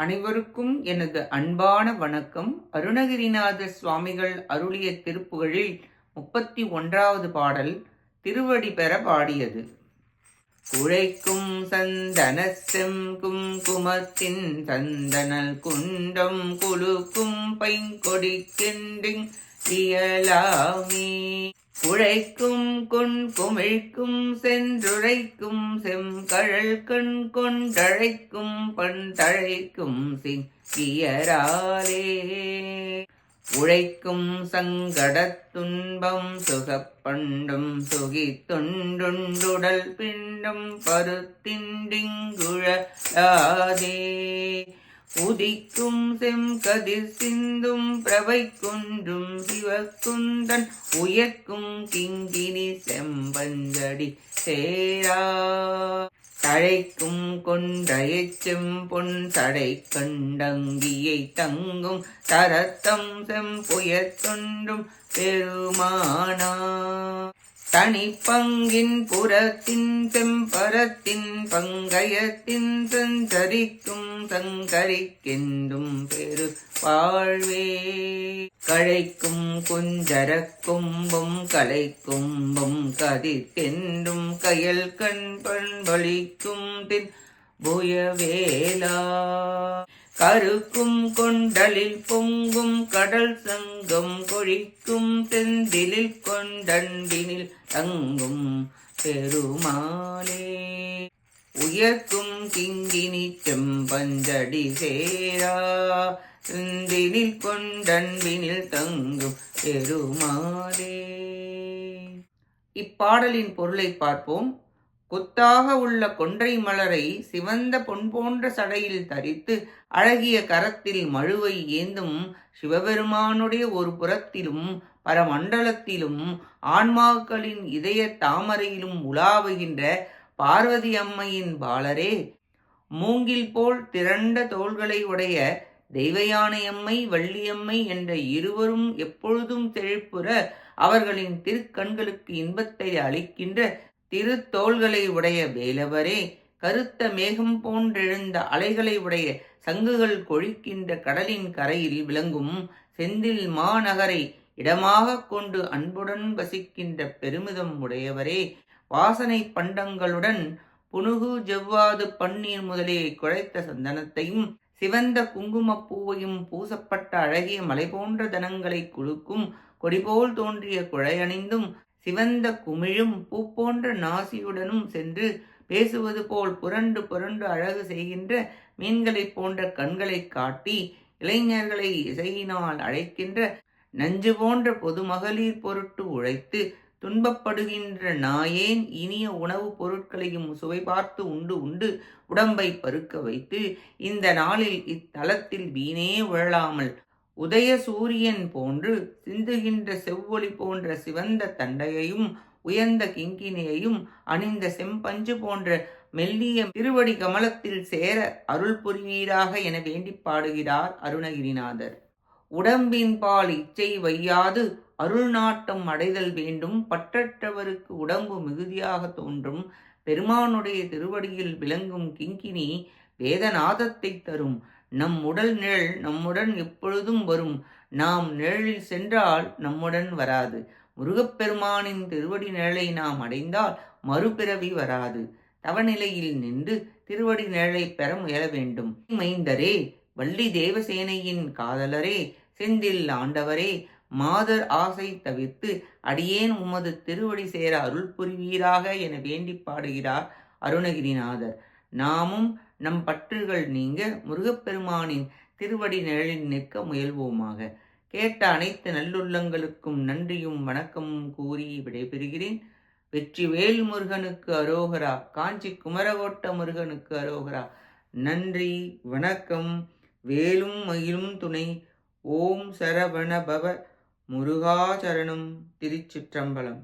அனைவருக்கும் எனது அன்பான வணக்கம். அருணகிரிநாத சுவாமிகள் அருளிய திருப்புகழில் முப்பத்தி ஒன்றாவது பாடல் திருவடி பெற பாடியது. குழைக்கும் சந்தன செங்கும் குமத்தின் சந்தனல் குண்டம் குலுக்கும் கிண்டிங் இயலாமே. உழைக்கும் கொண் குமிழ்க்கும் சென்றுழைக்கும் செங்கழல் கண் கொண்டழைக்கும் பண்தழைக்கும் சிங்கியராலே. உழைக்கும் சங்கடத் துன்பம் சுகப்பண்டும் சுகி தொண்டுண்டுடல் பிண்டம் பருத்திண்டிங்குழலாதே. உதிக்கும் செம்கதிர் சிந்தும் பிரவை குன்றும் சிவக்குந்தன் உயர்க்கும் கிங்கினி செம்பஞ்சடி சேரா. தழைக்கும் கொண்டயச் செம்பொன் தடை கண்டங்கியை தங்கும் தரத்தம் செம்புயத் தொன்றும் பெருமானா. தனிப்பங்கின் புறத்தின் செம்பரத்தின் பங்கயத்தின் சஞ்சரிக்கும் சங்கரிக்கென்றும் பெரு வாழ்வே கழைக்கும் குஞ்சர கும்பும் கலை கும்பும் கதித்தென்றும் கயல் கண் பண்பளிக்கும் தின் புயவேலா. கருக்கும் கொண்டலில் பொங்கும் கடல் சங்கம் கொழிக்கும் தெந்திலில் கொண்டண்டினில் தங்கும் பெருமாளே. உயர்க்கும் கிங்கினி செம்பஞ்சடி சேரா செந்தினில் கொண்டன்பினில் தங்கும் பெருமாளே. இப்பாடலின் பொருளை பார்ப்போம். கொத்தாக உள்ள கொன்றை மலரை சிவந்த பொன் போன்ற சடையில் தரித்து அழகிய கரத்தில் மழுவை ஏந்தும் சிவபெருமானுடைய ஒரு புறத்திலும் பரமண்டலத்திலும் ஆன்மாக்களின் இதய தாமரையிலும் உலாவுகின்ற பார்வதி அம்மையின் பாலரே. மூங்கில் போல் திரண்ட தோள்களை உடைய தெய்வயானையம்மை வள்ளியம்மை என்ற இருவரும் எப்பொழுதும் செழிப்புற அவர்களின் திருக்கண்களுக்கு இன்பத்தை அளிக்கின்ற திருத்தோள்களை உடைய வேலவரே கருத்த மேகம் போன்றெழுந்த அலைகளை உடைய சங்குகள் கொழிக்கின்ற கடலின் கரையில் விளங்கும் செந்தில் மாநகரை இடமாக கொண்டு அன்புடன் வசிக்கின்ற பெருமிதம் உடையவரே வாசனை பண்டங்களுடன் புனுகு ஜவ்வாது பன்னீர் முதலியை குழைத்த சந்தனத்தையும் சிவந்த குங்குமப் பூவையும் பூசப்பட்ட அழகிய மலை போன்ற தனங்களை குழுக்கும் கொடிபோல் தோன்றிய குழையணிந்தும் சிவந்த குமிழும் பூ போன்ற நாசியுடனும் சென்று பேசுவது போல் புரண்டு புரண்டு அழகு செய்கின்ற மீன்களைப் போன்ற கண்களை காட்டி இளைஞர்களை இசையினால் அழைக்கின்ற நஞ்சு போன்ற பொதுமகளிர் பொருட்டு உழைத்து துன்பப்படுகின்ற நாயேன் இனிய உணவுப் பொருட்களையும் சுவை பார்த்து உண்டு உண்டு உடம்பை பருக்க வைத்து இந்த நாளில் இத்தலத்தில் வீணே உழலாமல் உதய சூரியன் போன்று சிந்துகின்ற செவ்வொளி போன்ற சிவந்த தண்டையையும் உயர்ந்த கிங்கினியையும் அணிந்த செம்பஞ்சு போன்ற மெல்லிய திருவடி கமலத்தில் சேர அருள் புரிவீராக என வேண்டி பாடுகிறார் அருணகிரிநாதர். உடம்பின் பால் இச்சை வையாது அருள் நாட்டம் அடைதல் வேண்டும். பற்றற்றவருக்கு உடம்பு மிகுதியாக தோன்றும். பெருமானுடைய திருவடியில் விளங்கும் கிங்கினி வேதநாதத்தை தரும். நம் உடல் நிழல் நம்முடன் எப்பொழுதும் வரும். நாம் நிழலில் சென்றால் நம்முடன் வராது. முருகப்பெருமானின் திருவடி நிழலை நாம் அடைந்தால் மறுபிறவி வராது. தவநிலையில் நின்று திருவடி நிழலை பெற முயல வேண்டும். மைந்தரே வள்ளி தேவசேனையின் காதலரே செந்தில் ஆண்டவரே மாதர் ஆசை தவிர்த்து அடியேன் உமது திருவடி சேர அருள் புரிவீராக என வேண்டி பாடுகிறார் அருணகிரிநாதர். நாமும் நம் பற்றுகள் நீங்க முருகப்பெருமானின் திருவடி நிழலில் நிற்க முயல்வோமாக. கேட்ட அனைத்து நல்லுள்ளங்களுக்கும் நன்றியும் வணக்கமும் கூறி விடைபெறுகிறேன். வெற்றி வேல் முருகனுக்கு அரோகரா காஞ்சி குமரகோட்ட முருகனுக்கு அரோகரா நன்றி வணக்கம் வேலும் மயிலும் துணை ஓம் சரவண பவ முருகாச்சரணம் திருச்சிற்றம்பலம்.